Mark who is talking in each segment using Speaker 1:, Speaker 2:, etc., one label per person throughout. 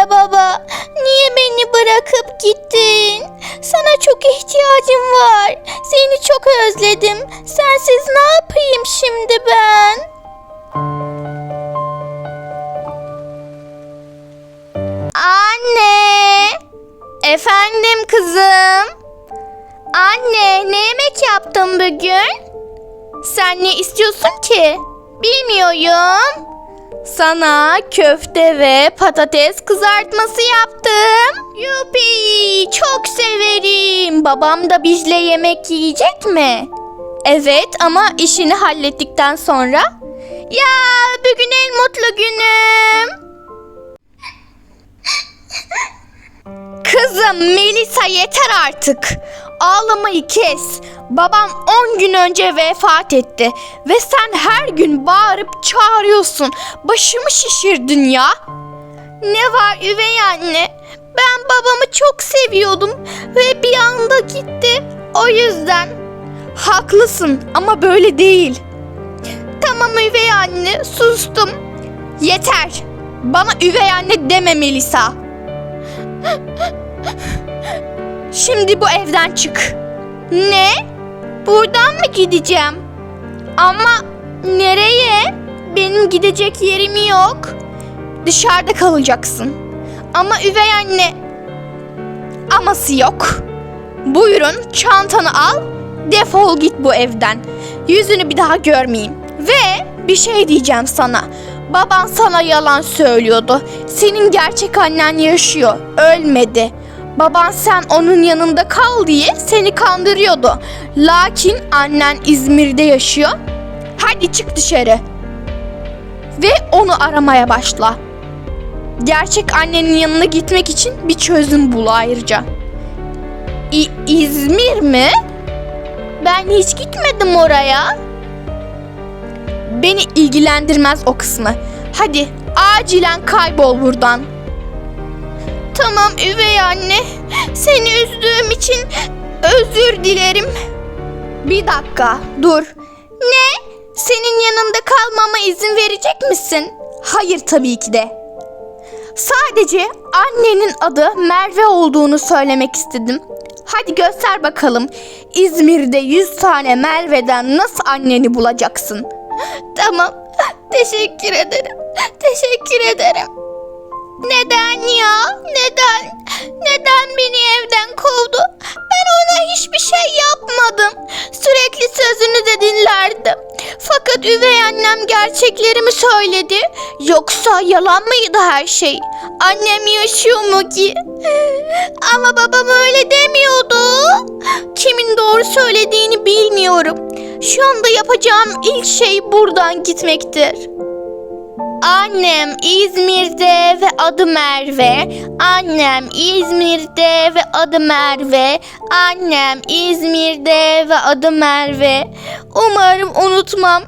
Speaker 1: söyle baba. Niye beni bırakıp gittin? Sana çok ihtiyacım var. Seni çok özledim. Sensiz ne yapayım şimdi ben? Anne! Efendim kızım? Anne ne yemek yaptın bugün? Sen ne istiyorsun ki? Bilmiyorum. Sana köfte ve patates kızartması yaptım. Yupi çok severim. Babam da bizle yemek yiyecek mi? Evet ama işini hallettikten sonra. Ya bugün en mutlu günüm. Kızım Melisa yeter artık. Ağlamayı kes. Babam 10 gün önce vefat etti ve sen her gün bağırıp çağırıyorsun. Başımı şişirdin ya. Ne var üvey anne? Ben babamı çok seviyordum ve bir anda gitti. O yüzden. Haklısın ama böyle değil. Tamam üvey anne sustum. Yeter. Bana üvey anne deme Melisa. Şimdi bu evden çık. Ne? Buradan mı gideceğim? Ama nereye? Benim gidecek yerim yok. Dışarıda kalacaksın. Ama üvey anne aması yok. Buyurun çantanı al. Defol git bu evden. Yüzünü bir daha görmeyeyim. Ve bir şey diyeceğim sana. Baban sana yalan söylüyordu. Senin gerçek annen yaşıyor. Ölmedi. Baban sen onun yanında kal diye seni kandırıyordu. Lakin annen İzmir'de yaşıyor. Hadi çık dışarı. Ve onu aramaya başla. Gerçek annenin yanına gitmek için bir çözüm bul ayrıca. İ- İzmir mi? Ben hiç gitmedim oraya. Beni ilgilendirmez o kısmı. Hadi acilen kaybol buradan. Tamam üvey anne. Seni üzdüğüm için özür dilerim. Bir dakika dur. Ne? Senin yanında kalmama izin verecek misin? Hayır tabii ki de. Sadece annenin adı Merve olduğunu söylemek istedim. Hadi göster bakalım. İzmir'de 100 tane Merve'den nasıl anneni bulacaksın? Tamam. Teşekkür ederim. Teşekkür ederim. Neden ya? Neden? Neden beni evden kovdu? Ben ona hiçbir şey yapmadım. Sürekli sözünü de dinlerdim. Fakat üvey annem gerçeklerimi söyledi. Yoksa yalan mıydı her şey? Annem yaşıyor mu ki? Ama babam öyle demiyordu. Kimin doğru söylediğini bilmiyorum. Şu anda yapacağım ilk şey buradan gitmektir. Annem İzmir'de ve adı Merve. Annem İzmir'de ve adı Merve. Annem İzmir'de ve adı Merve. Umarım unutmam.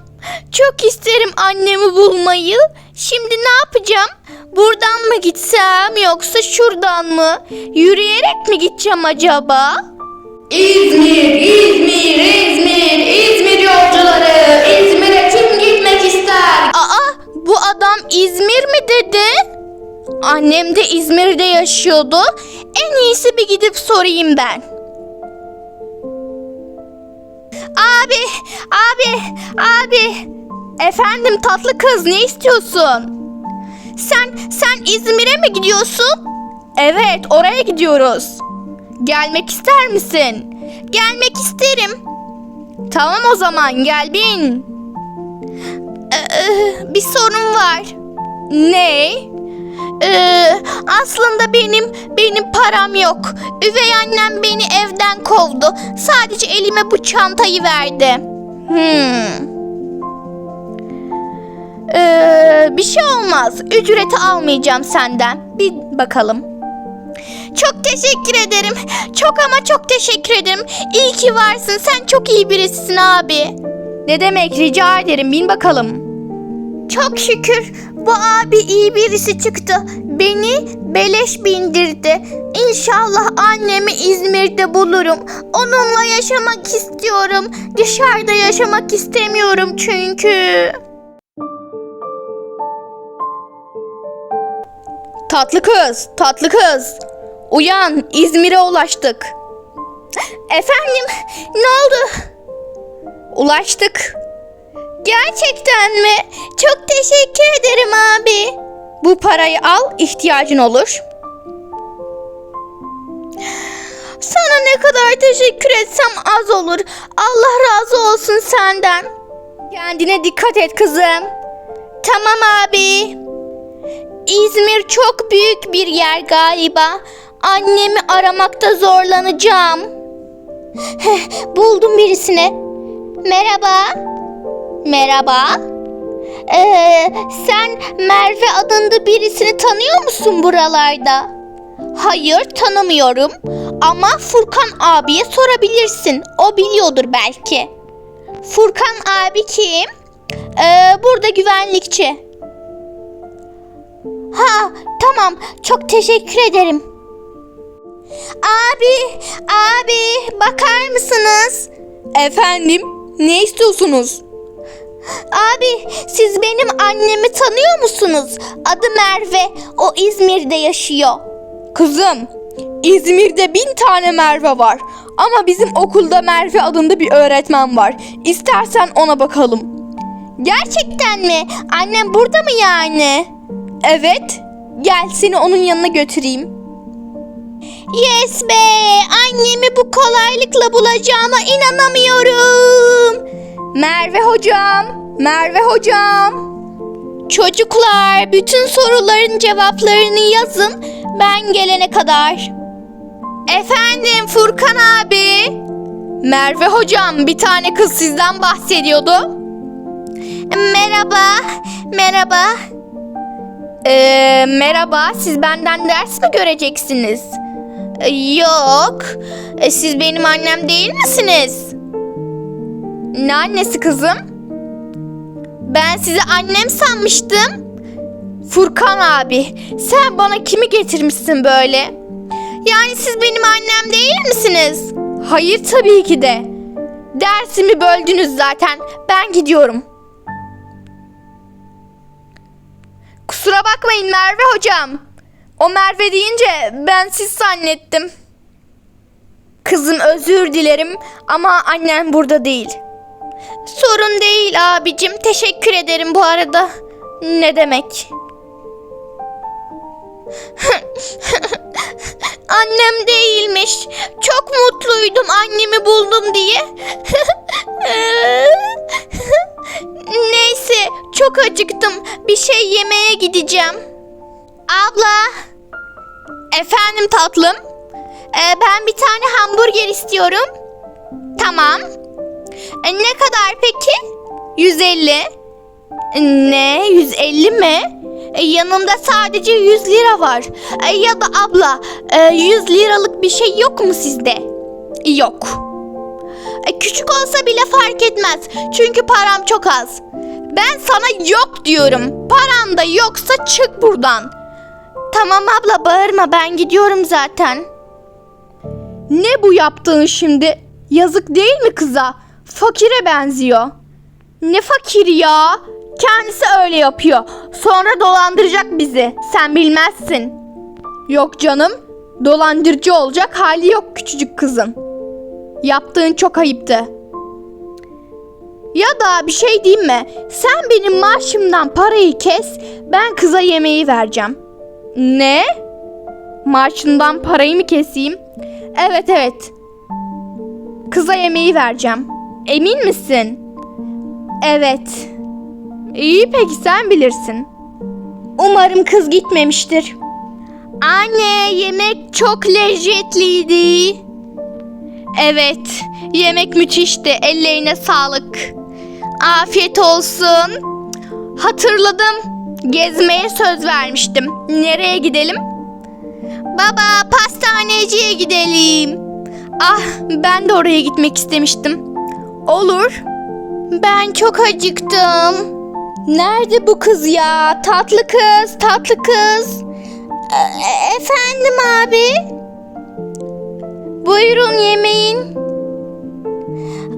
Speaker 1: Çok isterim annemi bulmayı. Şimdi ne yapacağım? Buradan mı gitsem yoksa şuradan mı? Yürüyerek mi gideceğim acaba? İzmir, İzmir, İzmir, İzmir yolcuları. İzmir'e kim gitmek ister? Aa, bu adam İzmir mi dedi? Annem de İzmir'de yaşıyordu. En iyisi bir gidip sorayım ben. Abi, abi, abi. Efendim tatlı kız ne istiyorsun? Sen, sen İzmir'e mi gidiyorsun? Evet, oraya gidiyoruz. Gelmek ister misin? Gelmek isterim. Tamam o zaman gel bin. Ee, bir sorun var. Ne? Ee, aslında benim benim param yok. Üvey annem beni evden kovdu. Sadece elime bu çantayı verdi. Hmm. Ee, bir şey olmaz. Ücreti almayacağım senden. Bir bakalım. Çok teşekkür ederim. Çok ama çok teşekkür ederim. İyi ki varsın. Sen çok iyi birisin abi. Ne demek rica ederim. Bin bakalım. Çok şükür bu abi iyi birisi çıktı. Beni beleş bindirdi. İnşallah annemi İzmir'de bulurum. Onunla yaşamak istiyorum. Dışarıda yaşamak istemiyorum çünkü. Tatlı kız, tatlı kız. Uyan, İzmir'e ulaştık. Efendim, ne oldu? Ulaştık. Gerçekten mi? Çok teşekkür ederim abi. Bu parayı al, ihtiyacın olur. Sana ne kadar teşekkür etsem az olur. Allah razı olsun senden. Kendine dikkat et kızım. Tamam abi. İzmir çok büyük bir yer galiba. Annemi aramakta zorlanacağım. Heh, buldum birisini. Merhaba. Merhaba. Ee, sen Merve adında birisini tanıyor musun buralarda? Hayır tanımıyorum. Ama Furkan abiye sorabilirsin. O biliyordur belki. Furkan abi kim? Ee, burada güvenlikçi. Ha tamam çok teşekkür ederim. Abi, abi bakar mısınız? Efendim, ne istiyorsunuz? Abi, siz benim annemi tanıyor musunuz? Adı Merve, o İzmir'de yaşıyor. Kızım, İzmir'de bin tane Merve var. Ama bizim okulda Merve adında bir öğretmen var. İstersen ona bakalım. Gerçekten mi? Annem burada mı yani? Evet. Gel seni onun yanına götüreyim. Yes be! Annemi bu kolaylıkla bulacağıma inanamıyorum. Merve hocam, Merve hocam. Çocuklar, bütün soruların cevaplarını yazın. Ben gelene kadar. Efendim Furkan abi. Merve hocam, bir tane kız sizden bahsediyordu. Merhaba, merhaba. Ee, merhaba, siz benden ders mi göreceksiniz? Ee, Yok, siz benim annem değil misiniz? Ne annesi kızım? Ben sizi annem sanmıştım. Furkan abi, sen bana kimi getirmişsin böyle? Yani siz benim annem değil misiniz? Hayır tabii ki de. Dersimi böldünüz zaten. Ben gidiyorum. Kusura bakmayın Merve hocam. O Merve deyince ben siz zannettim. Kızım özür dilerim ama annem burada değil. Sorun değil abicim. Teşekkür ederim bu arada. Ne demek? Annem değilmiş. Çok mutluydum annemi buldum diye. Neyse çok acıktım. Bir şey yemeye gideceğim. Abla. Efendim tatlım. Ee, ben bir tane hamburger istiyorum. Tamam. E, ne kadar peki? 150. Ne? 150 mi? E, yanımda sadece 100 lira var. E, ya da abla e, 100 liralık bir şey yok mu sizde? Yok. E, küçük olsa bile fark etmez. Çünkü param çok az. Ben sana yok diyorum. Paran da yoksa çık buradan. Tamam abla bağırma ben gidiyorum zaten. Ne bu yaptığın şimdi? Yazık değil mi kıza? Fakire benziyor. Ne fakiri ya? Kendisi öyle yapıyor. Sonra dolandıracak bizi. Sen bilmezsin. Yok canım. Dolandırıcı olacak hali yok küçücük kızın. Yaptığın çok ayıptı. Ya da bir şey diyeyim mi? Sen benim maaşımdan parayı kes. Ben kıza yemeği vereceğim. Ne? Maaşından parayı mı keseyim? Evet evet. Kıza yemeği vereceğim. Emin misin? Evet. İyi peki sen bilirsin. Umarım kız gitmemiştir. Anne yemek çok lezzetliydi. Evet yemek müthişti. Ellerine sağlık. Afiyet olsun. Hatırladım. Gezmeye söz vermiştim. Nereye gidelim? Baba pastaneciye gidelim. Ah ben de oraya gitmek istemiştim. Olur. Ben çok acıktım. Nerede bu kız ya? Tatlı kız, tatlı kız. E- efendim abi? Buyurun yemeğin.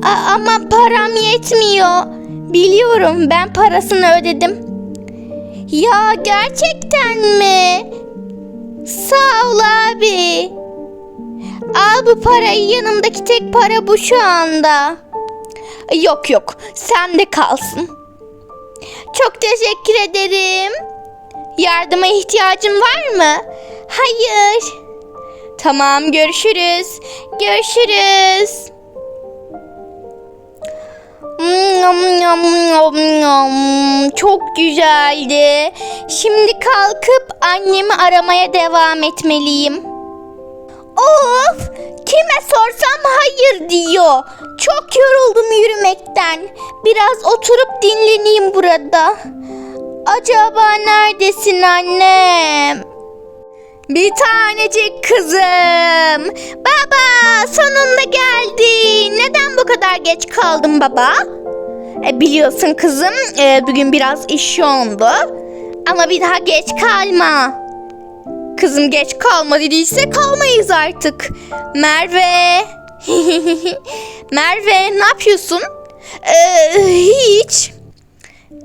Speaker 1: A- ama param yetmiyor. Biliyorum ben parasını ödedim. Ya gerçekten mi? Sağ ol abi. Al bu parayı yanımdaki tek para bu şu anda. Yok yok sen de kalsın. Çok teşekkür ederim. Yardıma ihtiyacın var mı? Hayır. Tamam görüşürüz. Görüşürüz. Çok güzeldi. Şimdi kalkıp annemi aramaya devam etmeliyim. Of! Kime sorsam hayır diyor. Çok yoruldum yürümekten. Biraz oturup dinleneyim burada. Acaba neredesin annem? Bir tanecik kızım. Baba sonunda geldin. Neden bu kadar geç kaldın baba? E, biliyorsun kızım e, bugün biraz iş yoğundu. Ama bir daha geç kalma. Kızım geç kalma dediyse kalmayız artık. Merve. Merve ne yapıyorsun? Ee, hiç.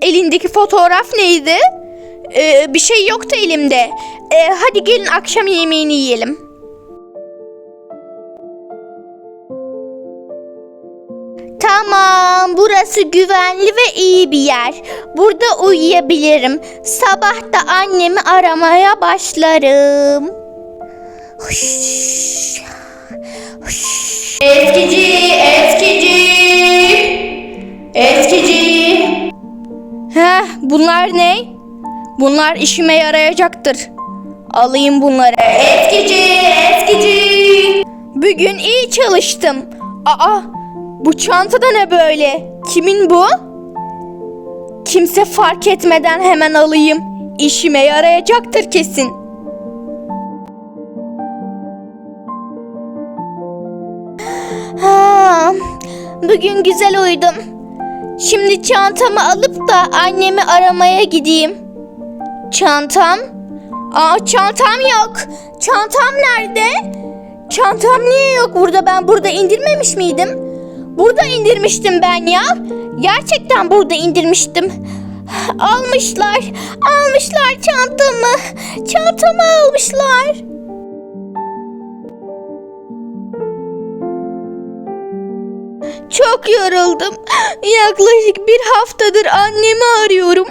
Speaker 1: Elindeki fotoğraf neydi? Ee, bir şey yoktu elimde. Ee, hadi gelin akşam yemeğini yiyelim. Tamam, burası güvenli ve iyi bir yer. Burada uyuyabilirim. Sabah da annemi aramaya başlarım. Huş. Huş. Eskici, eskici. Eskici. Heh, bunlar ne? Bunlar işime yarayacaktır. Alayım bunları. Eskici, eskici. Bugün iyi çalıştım. Aa, bu çantada ne böyle? Kimin bu? Kimse fark etmeden hemen alayım. İşime yarayacaktır kesin. Ha, bugün güzel uyudum. Şimdi çantamı alıp da annemi aramaya gideyim. Çantam? Aa çantam yok. Çantam nerede? Çantam niye yok burada? Ben burada indirmemiş miydim? Burada indirmiştim ben ya. Gerçekten burada indirmiştim. Almışlar. Almışlar çantamı. Çantamı almışlar. Çok yoruldum. Yaklaşık bir haftadır annemi arıyorum.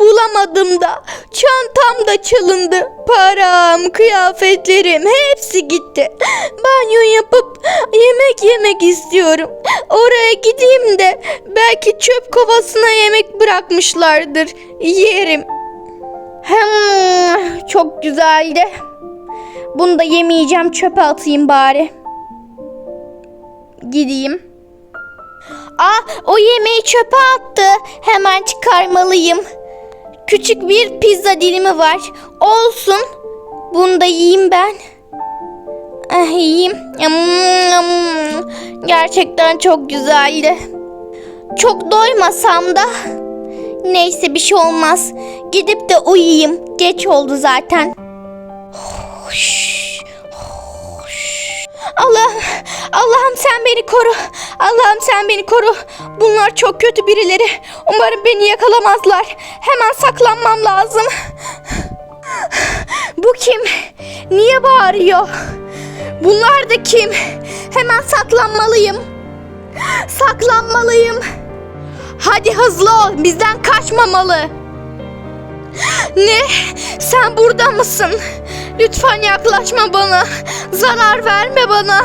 Speaker 1: Bulamadım da. Çantam da çalındı. Param, kıyafetlerim hepsi gitti. Banyo yapıp yemek yemek istiyorum. Oraya gideyim de belki çöp kovasına yemek bırakmışlardır. Yerim. Hmm, çok güzeldi. Bunu da yemeyeceğim çöpe atayım bari. Gideyim. Aa, o yemeği çöpe attı. Hemen çıkarmalıyım. Küçük bir pizza dilimi var. Olsun. Bunu da yiyeyim ben. Ah, yiyeyim. Gerçekten çok güzeldi. Çok doymasam da. Neyse bir şey olmaz. Gidip de uyuyayım. Geç oldu zaten. Hoş. Allah, Allah'ım sen beni koru. Allah'ım sen beni koru. Bunlar çok kötü birileri. Umarım beni yakalamazlar. Hemen saklanmam lazım. Bu kim? Niye bağırıyor? Bunlar da kim? Hemen saklanmalıyım. Saklanmalıyım. Hadi hızlı ol. Bizden kaçmamalı. Ne? Sen burada mısın? Lütfen yaklaşma bana. Zarar verme bana.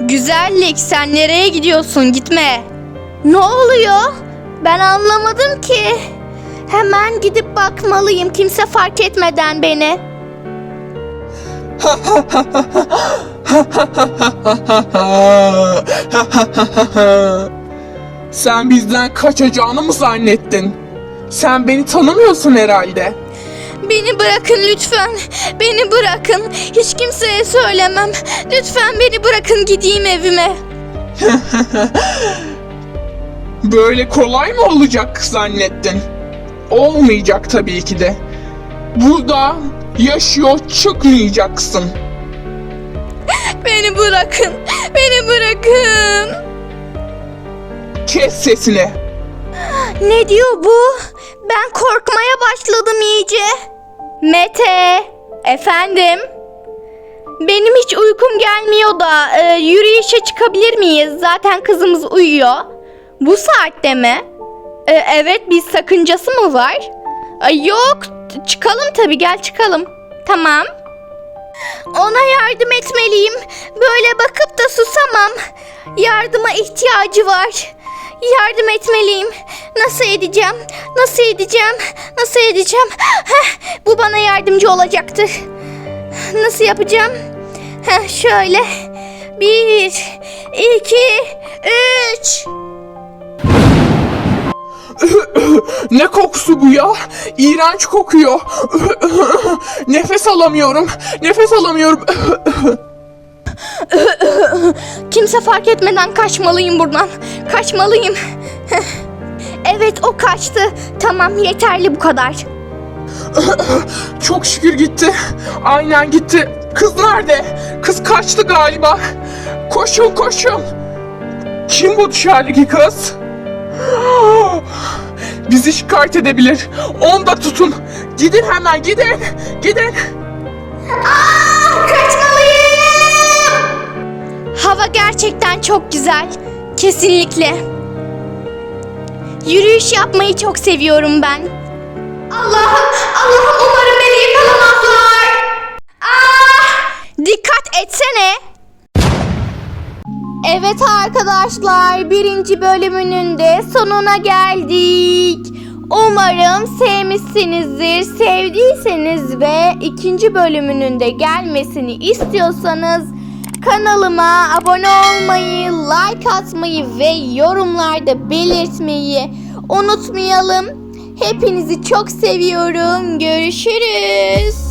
Speaker 1: Güzellik sen nereye gidiyorsun? Gitme. Ne oluyor? Ben anlamadım ki. Hemen gidip bakmalıyım kimse fark etmeden beni.
Speaker 2: Sen bizden kaçacağını mı zannettin? Sen beni tanımıyorsun herhalde.
Speaker 1: Beni bırakın lütfen. Beni bırakın. Hiç kimseye söylemem. Lütfen beni bırakın gideyim evime.
Speaker 2: Böyle kolay mı olacak zannettin? Olmayacak tabii ki de. Burada yaşıyor çıkmayacaksın.
Speaker 1: Beni bırakın. Beni bırakın.
Speaker 2: Kes sesini.
Speaker 1: Ne diyor bu? Ben korkmaya başladım iyice. Mete, Efendim? Benim hiç uykum gelmiyor da e, yürüyüşe çıkabilir miyiz? Zaten kızımız uyuyor. Bu saatte mi? E, evet bir sakıncası mı var? Ay, yok çıkalım tabii gel çıkalım. Tamam. Ona yardım etmeliyim. Böyle bakıp da susamam. Yardıma ihtiyacı var. Yardım etmeliyim. Nasıl edeceğim? Nasıl edeceğim? Nasıl edeceğim? Heh, bu bana yardımcı olacaktır. Nasıl yapacağım? Heh, şöyle. Bir, iki, üç.
Speaker 2: Ne kokusu bu ya? İğrenç kokuyor. Nefes alamıyorum. Nefes alamıyorum.
Speaker 1: Kimse fark etmeden kaçmalıyım buradan. Kaçmalıyım. Evet o kaçtı. Tamam yeterli bu kadar.
Speaker 2: Çok şükür gitti. Aynen gitti. Kız nerede? Kız kaçtı galiba. Koşun koşun. Kim bu dışarıdaki kız? Bizi şikayet edebilir. Onu da tutun. Gidin hemen gidin. Gidin.
Speaker 1: Hava gerçekten çok güzel. Kesinlikle. Yürüyüş yapmayı çok seviyorum ben. Allah'ım, Allah'ım umarım beni yakalamazlar. Ah! Dikkat etsene. Evet arkadaşlar, birinci bölümünün de sonuna geldik. Umarım sevmişsinizdir. Sevdiyseniz ve ikinci bölümünün de gelmesini istiyorsanız kanalıma abone olmayı, like atmayı ve yorumlarda belirtmeyi unutmayalım. Hepinizi çok seviyorum. Görüşürüz.